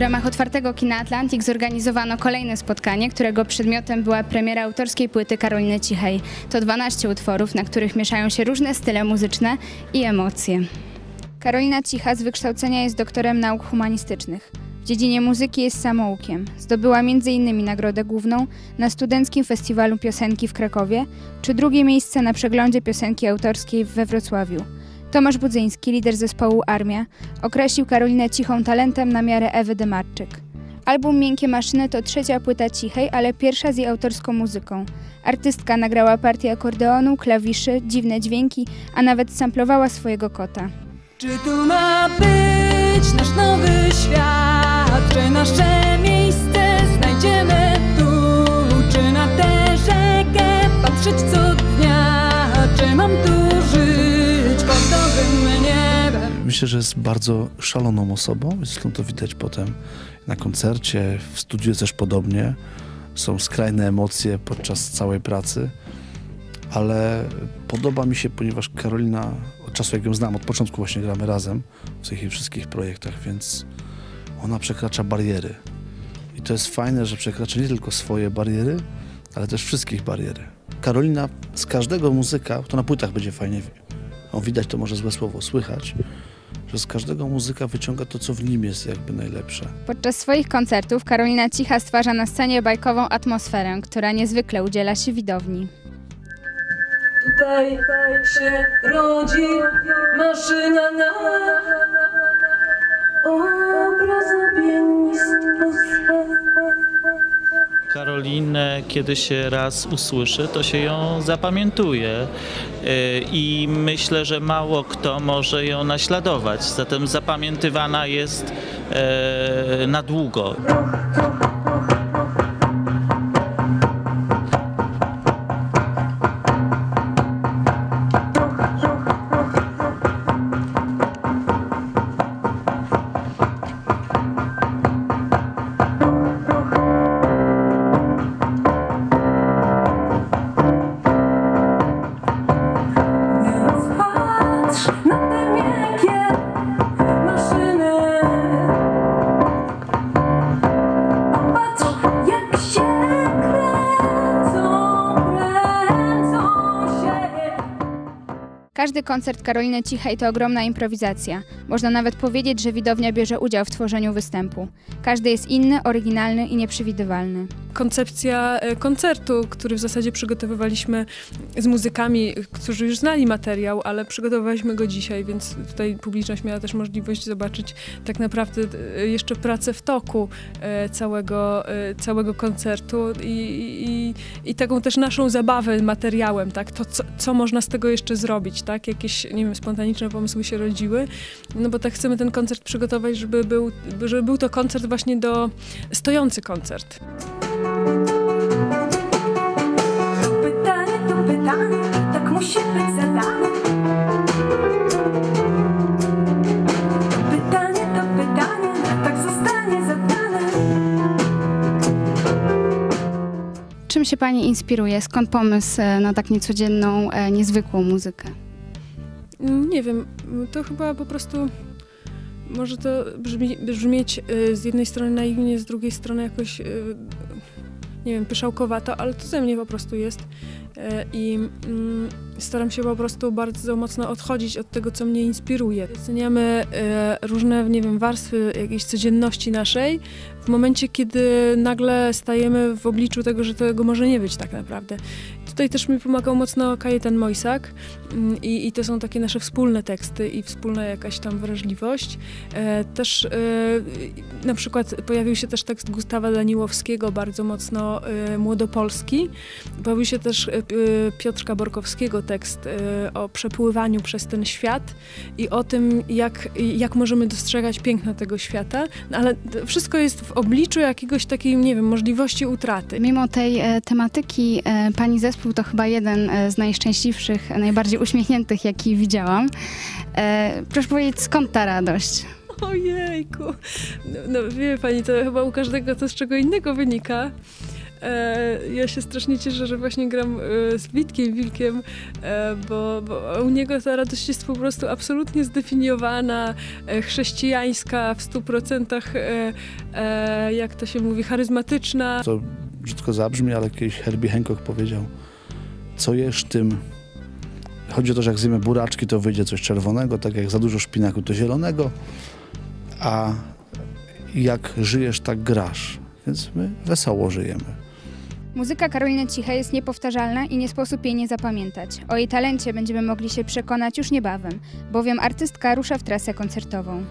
ramach otwartego kina Atlantik zorganizowano kolejne spotkanie, którego przedmiotem była premiera autorskiej płyty Karoliny Cichej. To 12 utworów, na których mieszają się różne style muzyczne i emocje. Karolina Cicha z wykształcenia jest doktorem nauk humanistycznych. W dziedzinie muzyki jest samoukiem. Zdobyła m.in. nagrodę główną na Studenckim Festiwalu Piosenki w Krakowie, czy drugie miejsce na przeglądzie piosenki autorskiej we Wrocławiu. Tomasz Budzyński, lider zespołu Armia, określił Karolinę cichą talentem na miarę Ewy Demarczyk. Album Miękkie Maszyny to trzecia płyta cichej, ale pierwsza z jej autorską muzyką. Artystka nagrała partię akordeonu, klawiszy, dziwne dźwięki, a nawet samplowała swojego kota. Czy tu ma być nasz nowy świat? Czy nasze miejsce znajdziemy Myślę, że jest bardzo szaloną osobą, zresztą to widać potem na koncercie, w studiu też podobnie. Są skrajne emocje podczas całej pracy, ale podoba mi się, ponieważ Karolina, od czasu jak ją znam, od początku właśnie gramy razem w tych wszystkich projektach, więc ona przekracza bariery. I to jest fajne, że przekracza nie tylko swoje bariery, ale też wszystkich bariery. Karolina z każdego muzyka, to na płytach będzie fajnie, o, widać to może złe słowo, słychać, że z każdego muzyka wyciąga to, co w nim jest jakby najlepsze. Podczas swoich koncertów Karolina Cicha stwarza na scenie bajkową atmosferę, która niezwykle udziela się widowni. Tutaj się rodzi maszyna na Kiedy się raz usłyszy, to się ją zapamiętuje Yy, i myślę, że mało kto może ją naśladować. Zatem zapamiętywana jest yy, na długo. Każdy koncert Karoliny Cichej to ogromna improwizacja. Można nawet powiedzieć, że widownia bierze udział w tworzeniu występu. Każdy jest inny, oryginalny i nieprzewidywalny. koncepcja e, koncertu, który w zasadzie przygotowywaliśmy z muzykami, którzy już znali materiał, ale przygotowywaliśmy go dzisiaj, więc tutaj publiczność miała też możliwość zobaczyć tak naprawdę e, jeszcze pracę w toku e, całego, całego koncertu i, i, i taką też naszą zabawę materiałem, tak? To, co, co można z tego jeszcze zrobić, tak? Jakieś, nie wiem, spontaniczne pomysły się rodziły, no bo tak chcemy ten koncert przygotować, żeby był, żeby był to koncert właśnie do, stojący koncert. Pytanie to pytanie, tak musi być zadane. Pytanie to pytanie, tak zostanie zadane. Czym się Pani inspiruje? Skąd pomysł e, na tak niecodzienną, e, niezwykłą muzykę? Nie wiem, to chyba po prostu może to brzmi, brzmieć y, z jednej strony naiwnie, z drugiej strony jakoś, y, nie wiem, pyszałkowato, ale to ze mnie po prostu jest. Y, I mm, staram się po prostu bardzo mocno odchodzić od tego, co mnie inspiruje. Doceniamy y, różne, nie wiem, warstwy jakiejś codzienności naszej w momencie, kiedy nagle stajemy w obliczu tego, że tego może nie być tak naprawdę. Tutaj też mi pomagał mocno Kajetan Mojsak mm, i, i to są takie nasze wspólne teksty i wspólna jakaś tam wrażliwość. E, też e, na przykład pojawił się też tekst Gustawa Daniłowskiego, bardzo mocno e, młodopolski. Pojawił się też e, e, Piotrka Borkowskiego tekst e, o przepływaniu przez ten świat i o tym, jak, jak możemy dostrzegać piękno tego świata, no, ale wszystko jest w obliczu jakiegoś takiej, nie wiem, możliwości utraty. Mimo tej e, tematyki, e, Pani zespół to chyba jeden e, z najszczęśliwszych, najbardziej uśmiechniętych, jaki widziałam. Proszę powiedzieć, skąd ta radość? Ojejku. No, no wie pani, to chyba u każdego to z czego innego wynika. E, ja się strasznie cieszę, że właśnie gram e, z Witkiem Wilkiem, e, bo, bo u niego ta radość jest po prostu absolutnie zdefiniowana, chrześcijańska, w stu procentach, jak to się mówi, charyzmatyczna. To brzydko zabrzmi, ale kiedyś Herbie Hancock powiedział, co jesz tym... Chodzi o to, że jak zjemy buraczki, to wyjdzie coś czerwonego, tak jak za dużo szpinaku, to zielonego, a jak żyjesz, tak grasz. Więc my wesoło żyjemy. Muzyka Karoliny Cichej jest niepowtarzalna i nie sposób jej nie zapamiętać. O jej talencie będziemy mogli się przekonać już niebawem, bowiem artystka rusza w trasę koncertową.